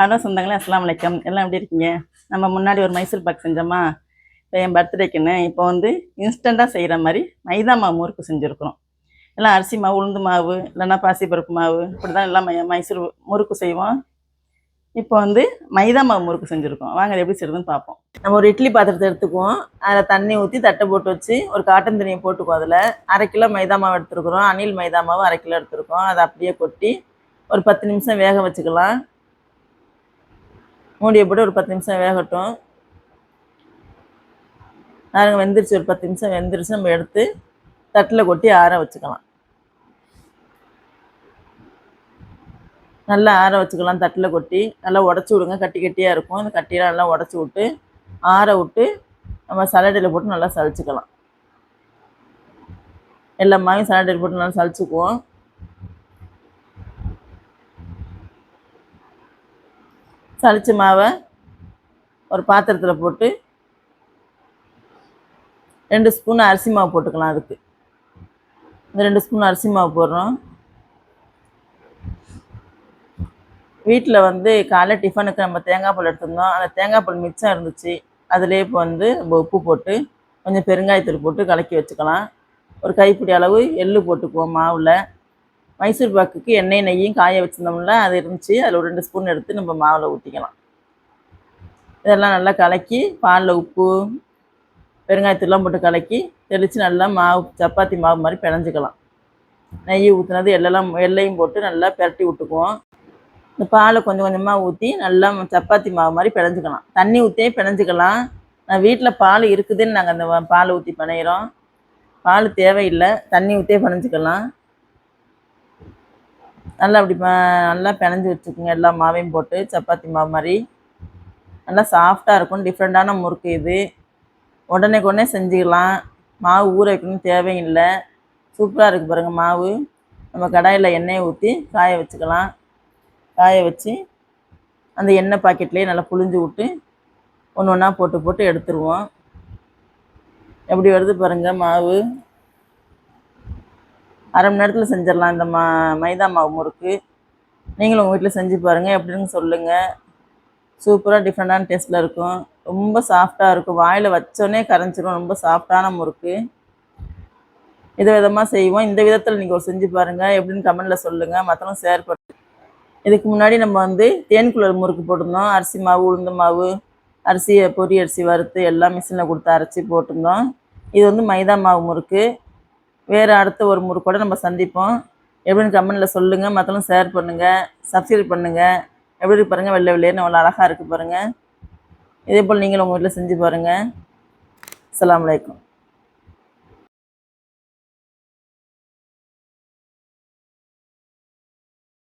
Hello சொந்தங்களே அஸ்லாம் வலைக்கம் எல்லாம் எப்படி இருக்கீங்க? நம்ம முன்னாடி ஒரு மைசூர் பாக் செஞ்சோமா? இப்போ என் பர்த்டேக்குன்னு இப்போ வந்து இன்ஸ்டண்ட்டாக செய்கிற மாதிரி மைதா மாவு முறுக்கு செஞ்சுருக்குறோம். எல்லாம் அரிசி மாவு உளுந்து மாவு இல்லைன்னா பாசிப்பருப்பு மாவு இப்படி தான் எல்லாம் மைசூர் முறுக்கு செய்வோம். இப்போ வந்து மைதா மாவு முறுக்கு செஞ்சுருக்கோம். வாங்க அது எப்படி செய்யுதுன்னு பார்ப்போம். நம்ம ஒரு இட்லி பாத்திரத்தை எடுத்துக்குவோம். அதில் தண்ணி ஊற்றி தட்டை போட்டு வச்சு ஒரு காட்டன் துணியை போட்டுக்குவோம் அதில். அரை கிலோ மைதா மாவு எடுத்துருக்குறோம். அணில் மைதா மாவு அரை கிலோ எடுத்துருக்கோம். அதை அப்படியே கொட்டி ஒரு பத்து நிமிஷம் வேக வச்சுக்கலாம். மூடியை போட்டு ஒரு பத்து நிமிஷம் வேகட்டும். நாங்கள் வெந்துருச்சு. ஒரு பத்து நிமிஷம் வெந்துருச்சு. நம்ம எடுத்து தட்டில் கொட்டி ஆற வச்சுக்கலாம். நல்லா ஆற வச்சுக்கலாம் தட்டில் கொட்டி. நல்லா உடச்சி விடுங்க. கட்டி கட்டியாக இருக்கும். அந்த கட்டியெல்லாம் நல்லா உடச்சி விட்டு ஆற விட்டு நம்ம சலடையில் போட்டு நல்லா சலிச்சுக்கலாம். எல்லா மாவையும் சலடையில் போட்டு நல்லா சலிச்சுக்குவோம். சளிச்ச மாவை ஒரு பாத்திரத்தில் போட்டு ரெண்டு ஸ்பூன் அரிசி மாவு போட்டுக்கலாம் அதுக்கு. இந்த ரெண்டு ஸ்பூன் அரிசி மாவு போடுறோம். வீட்டில் வந்து காலைல டிஃபனுக்கு நம்ம தேங்காய் பால் எடுத்திருந்தோம். அந்த தேங்காய் பால் மிச்சம் இருந்துச்சு. அதிலே இப்போ வந்து நம்ம உப்பு போட்டு கொஞ்சம் பெருங்காயத்தூள் போட்டு கலக்கி வச்சுக்கலாம். ஒரு கைப்பிடி அளவு எள்ளு போட்டுக்குவோம் மாவில். மைசூர் பாக்குக்கு எண்ணெய் நெய்யும் காய வச்சுருந்தோம்ல அது இருந்துச்சு. அதில் ஒரு ரெண்டு ஸ்பூன் எடுத்து நம்ம மாவில் ஊற்றிக்கலாம் இதெல்லாம் நல்லா கலக்கி பாலில் உப்பு பெருங்காயத்தூள்லாம் போட்டு கலக்கி தெளித்து நல்லா மாவு சப்பாத்தி மாவு மாதிரி பிணைஞ்சிக்கலாம். நெய் ஊற்றுனது எல்லாம் எல்லையும் போட்டு நல்லா பிரட்டி விட்டுக்குவோம். இந்த பாலை கொஞ்சம் கொஞ்சமாக ஊற்றி நல்லா சப்பாத்தி மாவு மாதிரி பிணைஞ்சிக்கலாம். தண்ணி ஊற்றியே பிணைஞ்சிக்கலாம். நான் வீட்டில் பால் இருக்குதுன்னு நாங்கள் அந்த பாலை ஊற்றி பிணையிறோம். பால் தேவையில்லை தண்ணி ஊற்றியே பிணைஞ்சிக்கலாம். நல்லா அப்படி ப- நல்லா பிணைஞ்சி வச்சுக்கோங்க. எல்லா மாவையும் போட்டு சப்பாத்தி மாவு மாதிரி. நல்லா சாஃப்டாக இருக்கும். டிஃப்ரெண்ட்டான முறுக்கு இது. உடனே உடனே செஞ்சுக்கலாம். மாவு ஊற வைக்கணும் தேவையில்லை. சூப்பராக இருக்குது பாருங்கள் மாவு. நம்ம கடாயில் எண்ணெயை ஊற்றி காய வச்சுக்கலாம். காய வச்சு அந்த எண்ணெய் பாக்கெட்லேயே நல்லா புழிஞ்சு விட்டு ஒன்று ஒன்றா போட்டு போட்டு எடுத்துருவோம். எப்படி வருது பாருங்கள் மாவு. அரை மணி நேரத்தில் செஞ்சிடலாம். இந்த மா மைதா மாவு முறுக்கு. நீங்களும் உங்கள் வீட்டில் செஞ்சு பாருங்கள் எப்படின்னு சொல்லுங்கள் சூப்பராக டிஃப்ரெண்டான டேஸ்ட்டில் இருக்கும். ரொம்ப சாஃப்டாக இருக்கும். வாயில் வச்சோடனே கரைஞ்சிரும். ரொம்ப சாஃப்டான முறுக்கு. இது விதமாக செய்வோம். இந்த விதத்தில் நீங்கள் ஒரு செஞ்சு பாருங்கள் எப்படின்னு கமெண்டில் சொல்லுங்கள் மற்றவங்க ஷேர் பண்ணி. இதுக்கு முன்னாடி நம்ம வந்து தேன் குழல் முறுக்கு போட்டிருந்தோம். அரிசி மாவு உளுந்த மாவு அரிசியை பொரி அரிசி வறுத்து எல்லாம் மிஷினில் கொடுத்து அரைச்சி போட்டிருந்தோம். இது வந்து மைதா மாவு முறுக்கு. வேறு அடுத்த ஒரு முறுக்கோட நம்ம சந்திப்போம். எப்படின்னு கமெண்ட்டில் சொல்லுங்கள் மற்றவங்க ஷேர் பண்ணுங்கள் சப்ஸ்கிரைப் பண்ணுங்கள் எப்படி இருக்கு பாருங்கள் வெள்ளை வெள்ளையர்னு அவ்வளோ அழகாக இருக்குது பாருங்கள் இதே போல் நீங்களும் உங்கள் வீட்டில் செஞ்சு பாருங்கள் அலாம் வலைக்கம்